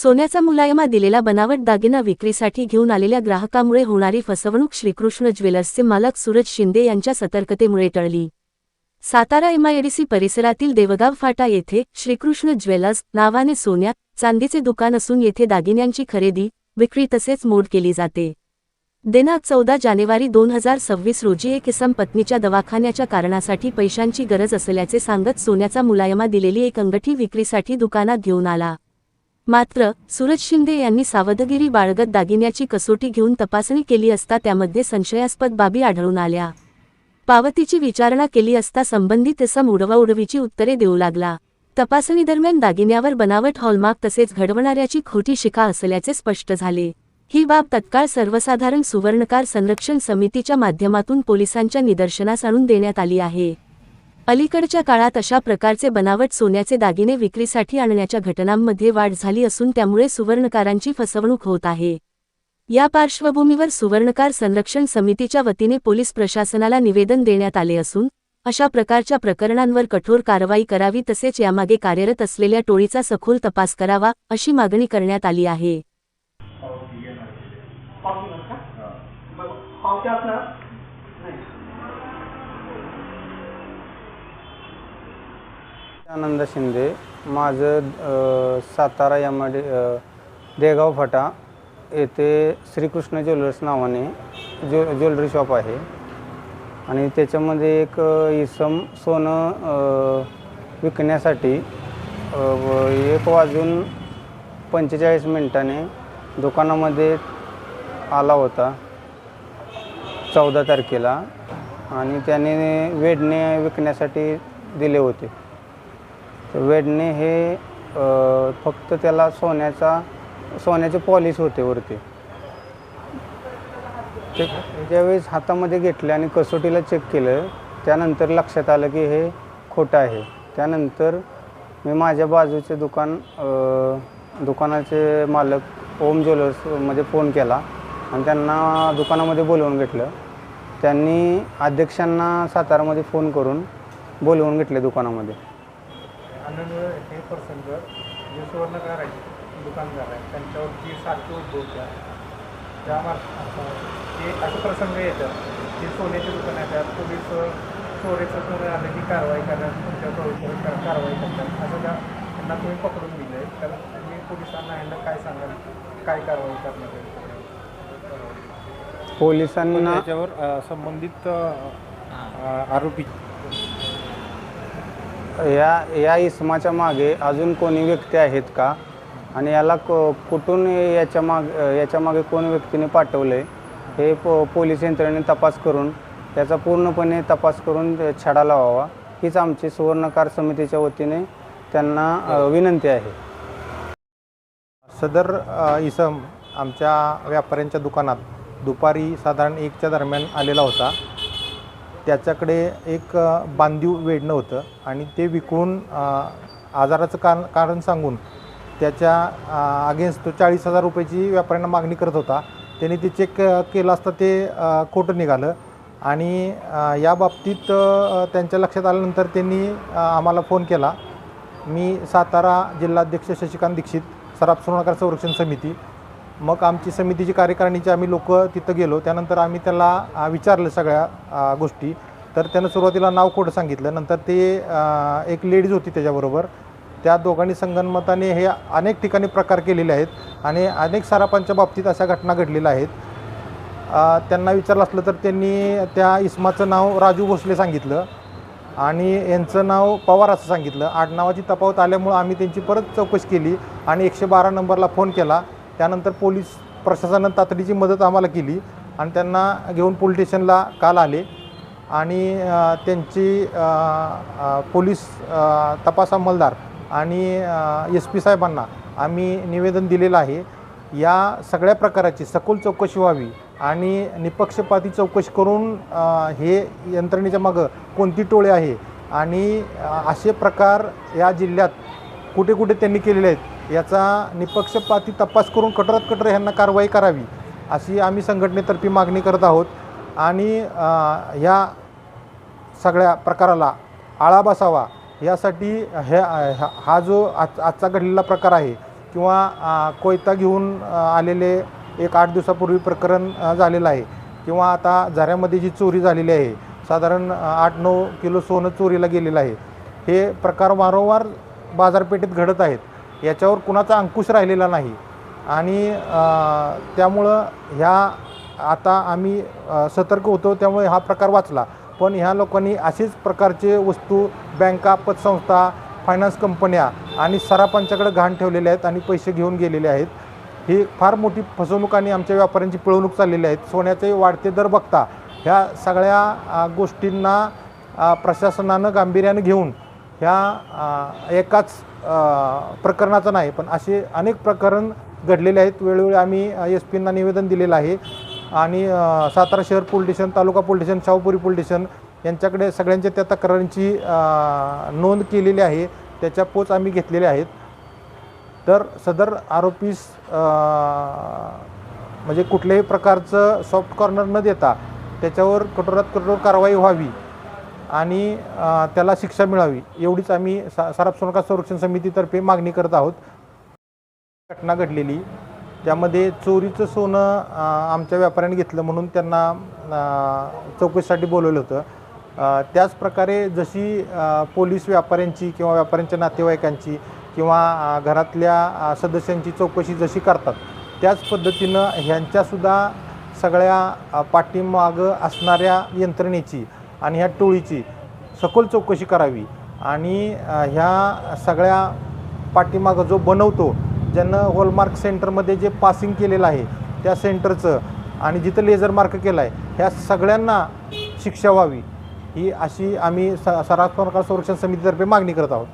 सोन्याचा मुलायमा दिलेला बनावट दागिना विक्रीसाठी घेऊन आलेल्या ग्राहकामुळे होणारी फसवणूक श्रीकृष्ण ज्वेलर्सचे मालक सूरज शिंदे यांच्या सतर्कतेमुळे टळली. सातारा एमआयडीसी परिसरातील देवगाव फाटा येथे श्रीकृष्ण ज्वेलर्स नावाने सोन्या चांदीचे दुकान असून येथे दागिन्यांची खरेदी विक्री तसेच मोड केली जाते. दिनांक चौदा जानेवारी दोन हजार सव्वीस रोजी एक इसम पत्नीच्या दवाखान्याच्या कारणासाठी पैशांची गरज असल्याचे सांगत सोन्याचा मुलायमा दिलेली एक अंगठी विक्रीसाठी दुकानात घेऊन आला. मात्र सूरज शिंदे यांनी सावधगिरी बाळगत दागिन्याची कसोटी घेऊन तपासणी केली असता त्यामध्ये संशयास्पद बाबी आढळून आल्या. पावतीची विचारणा केली असता संबंधित इसम उडवाउडवीची उत्तरे देऊ लागला. तपासणीदरम्यान दागिन्यावर बनावट हॉलमार्क तसेच घडवणाऱ्याची खोटी शिका असल्याचे स्पष्ट झाले. ही बाब तत्काळ सर्वसाधारण सुवर्णकार संरक्षण समितीच्या माध्यमातून पोलिसांच्या निदर्शनास आणून देण्यात आली आहे. अलीकडच्या काळात अशा प्रकारचे बनावट सोन्याचे दागिने विक्रीसाठी आणण्याच्या घटनांमध्ये वाढ झाली असून त्यामुळे सुवर्णकारांची फसवणूक होत आहे. या पार्श्वभूमीवर सुवर्णकार संरक्षण समितीच्या वतीने पोलीस प्रशासनाला निवेदन देण्यात आले असून अशा प्रकारच्या प्रकरणांवर कठोर कारवाई करावी तसेच यामागे कार्यरत असलेल्या टोळीचा सखोल तपास करावा अशी मागणी करण्यात आली आहे पावती का बरं पावती असणार नाही आनंद शिंदे माझं सातारा यामध्ये देगाव फाटा येथे श्रीकृष्ण ज्वेलर्स नावाने ज्वे ज्वेलरी शॉप आहे. आणि त्याच्यामध्ये एक इसम सोनं विकण्यासाठी एक वाजून पंचेचाळीस मिनिटाने दुकानामध्ये आला होता. चौदा तारखेला. आणि त्याने वेडणे विकण्यासाठी दिले होते. वेडणे हे अ, फक्त त्याला सोन्याचा सोन्याचे पॉलिश होते वरती. ते ज्यावेळेस हातामध्ये घेतले आणि कसोटीला चेक केलं त्यानंतर लक्षात आलं की हे खोटं आहे. त्यानंतर मी माझ्या बाजूचे दुकान अ, दुकानाचे मालक ओम ज्वेलर्समध्ये फोन केला आणि त्यांना दुकानामध्ये बोलवून घेतलं. त्यांनी अध्यक्षांना सातारामध्ये फोन करून बोलवून घेतले दुकानामध्ये. आनंद हे प्रसंग जे सुवर्णकार आहेत दुकानदार आहेत. त्यांच्यावरती सारखे उद्भवत्या त्या ते असे प्रसंग येतात जे सोन्याचे दुकान येतात पोलीस चोरीचं सोनं आलं की कारवाई करण्यात तुमच्या चोरीवर का- कारवाई करतात. असं का त्यांना तुम्ही पकडून दिलं आहे तर तुम्ही पोलिसांना यांना काय सांगाल? काय कारवाई करणार आहे? पोलिसांना त्याच्यावर संबंधित आरोपी या या इसमाच्या मागे अजून कोणी व्यक्ती आहेत का? आणि याला क कुठून याच्या माग याच्या मागे कोण व्यक्तीने पाठवलं? आहे हे पो पोलीस यंत्रणेने तपास करून त्याचा पूर्णपणे तपास करून छडा लावावा. हीच आमची सुवर्णकार समितीच्या वतीने त्यांना विनंती आहे. सदर इसम आमच्या व्यापाऱ्यांच्या दुकानात दुपारी साधारण एकच्या दरम्यान आलेला होता. त्याच्याकडे एक बांधीव वेढणं होतं आणि ते विकून आजाराचं कारण कारण सांगून त्याच्या अगेन्स्ट तो चाळीस हजार रुपयाची व्यापाऱ्यांना मागणी करत होता. त्यांनी ते चेक केलं असता ते खोटं निघालं आणि या बाबतीत त्यांच्या लक्षात आल्यानंतर त्यांनी आम्हाला फोन केला. मी सातारा जिल्हाध्यक्ष शशिकांत दीक्षित सराफ सुवर्णकार संरक्षण समिती मग आमची समितीची कार्यकारिणीची आम्ही लोक तिथं गेलो. त्यानंतर आम्ही त्याला विचारलं सगळ्या गोष्टी. तर त्यानं सुरुवातीला नाव कोड सांगितलं. नंतर ते एक लेडीज होती त्याच्याबरोबर. त्या दोघांनी संगनमताने हे अनेक ठिकाणी प्रकार केलेले आहेत आणि अनेक सारापांच्या बाबतीत अशा घटना घडलेल्या आहेत. त्यांना विचारलं असलं तर त्यांनी त्या इस्माचं नाव राजू भोसले सांगितलं आणि यांचं नाव पवार असं सांगितलं. आडनावाची तपावत आल्यामुळं आम्ही त्यांची परत चौकशी केली आणि एकशे बारा नंबरला फोन केला. त्यानंतर पोलीस प्रशासनानं तातडीची मदत आम्हाला केली आणि त्यांना घेऊन पोलीस स्टेशनला काल आले. आणि त्यांची पोलीस तपास अंमलदार आणि एस पी साहेबांना आम्ही निवेदन दिलेलं आहे. या सगळ्या प्रकाराची सखोल चौकशी व्हावी आणि निपक्षपाती चौकशी करून हे यंत्रणेच्या मागं कोणती टोळे आहे आणि असे प्रकार या जिल्ह्यात कुठे कुठे त्यांनी केलेले आहेत याचा निपक्षपाती तपास करून कठोरात कठोर ह्यांना कारवाई करावी अशी आम्ही संघटनेतर्फे मागणी करत आहोत. आणि ह्या सगळ्या प्रकाराला आळा बसावा यासाठी ह्या हा- जो आज आजचा घडलेला प्रकार आहे किंवा कोयता घेऊन आलेले एक आठ दिवसापूर्वी प्रकरण झालेलं आहे किंवा आता झऱ्यामध्ये जी चोरी झालेली आहे साधारण आठ नऊ किलो सोनं चोरीला गेलेलं आहे हे प्रकार वारंवार बाजारपेठेत घडत आहेत. याच्यावर कुणाचा अंकुश राहिलेला नाही. आणि त्यामुळं ह्या आता आम्ही सतर्क होतो त्यामुळे हा प्रकार वाचला. पण ह्या लोकांनी अशीच प्रकारचे वस्तू बँका पतसंस्था फायनान्स कंपन्या आणि सराफांच्याकडे घाण ठेवलेले आहेत आणि पैसे घेऊन गेलेले आहेत. ही फार मोठी फसवणूक आणि आमच्या व्यापाऱ्यांची पिळवणूक चाललेली आहेत सोन्याचे वाढते दर बघता ह्या सगळ्या गोष्टींना प्रशासनानं गांभीर्यानं घेऊन ह्या एकाच प्रकरणाचं नाही पण असे अनेक प्रकरण घडलेले आहेत. वेळोवेळी आम्ही एस पींना निवेदन दिलेलं आहे. आणि सातारा शहर police station taluka police station Shahupuri police station यांच्याकडे सगळ्यांच्या त्या तक्रारींची नोंद केलेली आहे. त्याच्या पोच आम्ही घेतलेल्या आहेत. तर सदर आरोपीस म्हणजे कुठल्याही प्रकारचं सॉफ्ट कॉर्नर न देता त्याच्यावर कठोरात कठोर कारवाई व्हावी. आणि त्याला शिक्षा मिळावी एवढीच आम्ही सा सराफ सोनका संरक्षण समितीतर्फे मागणी करत आहोत. घटना घडलेली ज्यामध्ये चोरीचं सोनं आमच्या व्यापाऱ्याने घेतलं म्हणून त्यांना चौकशीसाठी बोलवलं होतं. त्याचप्रकारे जशी पोलीस व्यापाऱ्यांची किंवा व्यापाऱ्यांच्या नातेवाईकांची किंवा घरातल्या सदस्यांची चौकशी जशी करतात त्याच पद्धतीनं ह्यांच्यासुद्धा सगळ्या पाठीमागं असणाऱ्या यंत्रणेची आणि ह्या टोळीची सखोल चौकशी करावी. आणि ह्या सगळ्या पाठीमागं जो बनवतो ज्यानं हॉलमार्क सेंटरमध्ये जे पासिंग केलेलं आहे त्या सेंटरचं आणि जिथं लेझर मार्क केला आहे ह्या सगळ्यांना शिक्षा व्हावी. ही अशी आम्ही स सरकार संरक्षण समितीतर्फे मागणी करत आहोत.